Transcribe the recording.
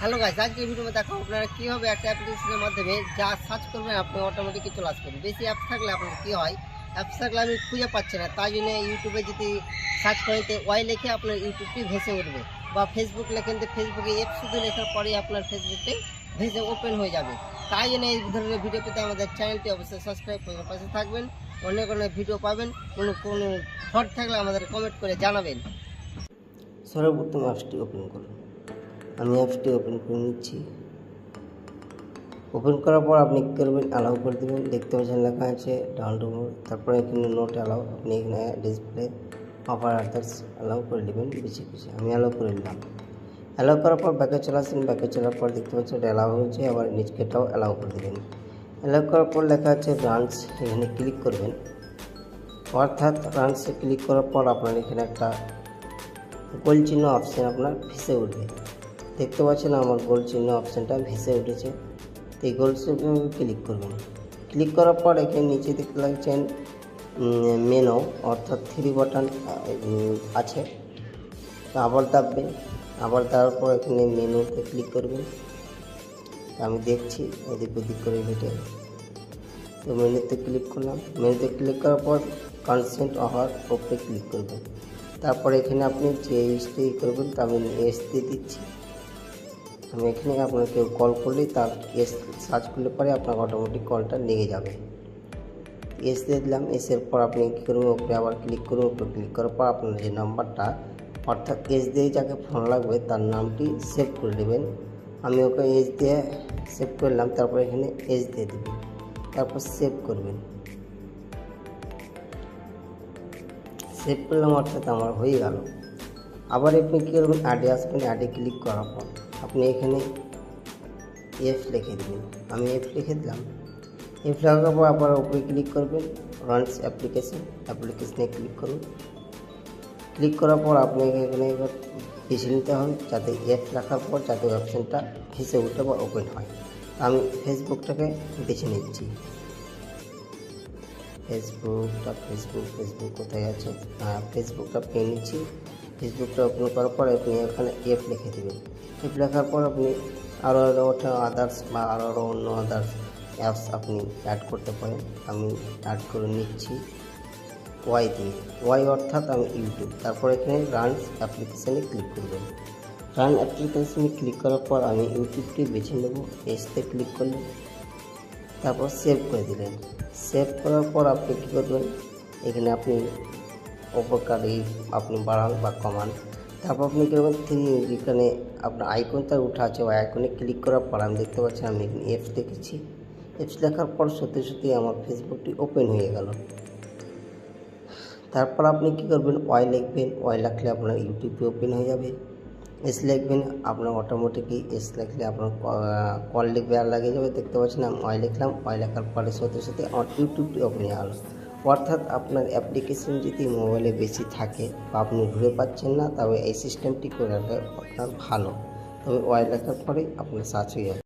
Hello guys আজকে ভিডিওতে দেখো আপনারা কীভাবে একটা অ্যাপ্লিকেশনের মাধ্যমে যা সার্চ করবেন আপনি অটোমেটিকই চলে আসবেন। বেশি অ্যাপস থাকলে আপনার কী হয় অ্যাপস থাকলে আমি খুঁজে পাচ্ছি না, তাই জন্য ইউটিউবে যদি সার্চ করেতে ওয়াই লিখে আপনার ইউটিউবটি ভেসে উঠবে বা ফেসবুক লেখেন, তো ফেসবুকে এপ শুধু লেখার পরেই আপনার ফেসবুকটি ভেসে ওপেন হয়ে যাবে। তাই জন্য এই ধরনের ভিডিও পেতে আমাদের চ্যানেলটি অবশ্যই সাবস্ক্রাইব করে পাশে থাকবেন অনেক অনেক ভিডিও পাবেন, কোনো কোনো ফল্ট থাকলে আমাদের কমেন্ট করে জানাবেন। সর্বপ্রথম অ্যাপসটি ওপেন করুন। আমি অ্যাপসটি ওপেন করে নিচ্ছি। ওপেন করার পর আপনি কী করবেন? অ্যালাউ করে দেবেন। দেখতে পাচ্ছেন লেখা আছে ডাউনলোড তারপরে এখানে নোট অ্যালাউ আপনি এখানে ডিসপ্লে অফার আদার্স অ্যালাউ করে দেবেন। বেশি কিছু। আমি অ্যালাউ করে নিলাম। অ্যালাউ করার পর ব্যাকে চলে আসেন। ব্যাকে চলার পর দেখতে পাচ্ছেন এটা অ্যালাউ হয়েছে। আবার নিচকেটাও অ্যালাউ করে দেবেন। অ্যালাউ করার পর লেখা আছে ব্রাঞ্চ এখানে ক্লিক করবেন। অর্থাৎ ব্রাঞ্চে ক্লিক করার পর আপনার এখানে একটা গোল চিহ্ন অপশান আপনার ভেসে উঠবে। দেখতে পাচ্ছেন আমার গোল চিহ্ন অপশানটা ভেসে উঠেছে। এই গোল ক্লিক করবেন ক্লিক করার পর এখানে নিচে দেখতে লাগছেন মেনো অর্থাৎ থ্রি বাটন আছে। আবার দাববেন আবার দেওয়ার পর এখানে মেনুতে ক্লিক করবেন। আমি দেখছি, এদিক ওদিক করে হেঁটে তো মেনুতে ক্লিক করলাম। মেনুতে ক্লিক করার পর কনসেন্ট অফার ওপরে ক্লিক করবেন। তারপর এখানে আপনি যে এসটি করবেন, তা আমি এস দিচ্ছি। আমি এখানে আপনার কেউ কল করলেই তার এস সার্চ করলে পরে আপনার অটোমেটিক কলটা লেগে যাবে। এস দিয়ে দিলাম এসের পর আপনি কী করবেন? ওপরে আবার ক্লিক করুন ওপরে ক্লিক করার পর আপনার যে নাম্বারটা অর্থাৎ এস দিয়ে যাকে ফোন লাগবে, তার নামটি সেভ করে নেবেন। আমি ওকে এস দিয়ে সেভ করলাম, তারপর এখানে এস দিয়ে দেবেন। তারপর সেভ করবেন। সেভ করলাম, অর্থাৎ আমার হয়ে গেল। আবার আপনি কী করবেন? অ্যাডে আসবেন অ্যাডে ক্লিক করার পর। আপনি এখানে এফ লিখে দেবেন আমি এফ লিখে দিলাম। এফ লেখার পর আবার উপরে ক্লিক করবেন রানস অ্যাপ্লিকেশন অ্যাপ্লিকেশনে ক্লিক করুন। ক্লিক করার পর আপনাকে এখানে এবার বেছে নিতে হবে, যাতে এফ লেখার পর যাতে অপশানটা ভেসে উঠে বা ওপেন হয়। আমি ফেসবুকটাকে বেছে নিচ্ছি ফেসবুকটা ফেসবুক ফেসবুক কোথায় আছে? হ্যাঁ ফেসবুকটা পেয়ে নিচ্ছি। ফেসবুকটা ওপেন করার পর আপনি এখানে এফ লিখে দেবেন। এফ লেখার পর আপনি আরও আরও ওটা আদার্স বা আরও আরও অন্য আদার্স অ্যাপস আপনি অ্যাড করতে পারেন। আমি অ্যাড করে নিচ্ছি ওয়াই দিয়ে। ওয়াই অর্থাৎ আমি ইউটিউব তারপর এখানে রান অ্যাপ্লিকেশানে ক্লিক করবেন রান অ্যাপ্লিকেশানে ক্লিক করার পর আমি ইউটিউবটি বেছে নেব। এসতে ক্লিক করলেন। তারপর সেভ করে দিলেন। সেভ করার পর আপনি কী করবেন? এখানে আপনি উপকারী আপনি বাড়ান বা কমান। তারপর আপনি কী করবেন থ্রি যেখানে আপনার আইকনটা উঠা আছে, ওই আইকনে ক্লিক করার পর আমি দেখতে পাচ্ছি, আমি এখানে এপস দেখেছি। এপস লেখার পর সত্যি সত্যি আমার ফেসবুকটি ওপেন হয়ে গেল। তারপর আপনি কী করবেন, ওয়াই লিখবেন, ওয়াই লিখলে আপনার ইউটিউবে ওপেন হয়ে যাবে। এস লিখবেন, আপনার অটোমেটিকই এস লিখলে আপনার কল লিখবে আর লাগিয়ে যাবে, দেখতে পাচ্ছেন আমি ওয়াই লিখলাম, ওয়াই লেখার পরে সাথে সাথে আমার ইউটিউবটি ওপেন হয়ে গেল। অর্থাৎ আপনার অ্যাপ্লিকেশন যদি মোবাইলে বেশি থাকে বা আপনি ঘুরে পাচ্ছেন না, তবে এই সিস্টেমটি করে রাখলে আপনার ভালো। তবে ওয়াই লেখার পরে আপনার সার্চ হয়ে যাবে।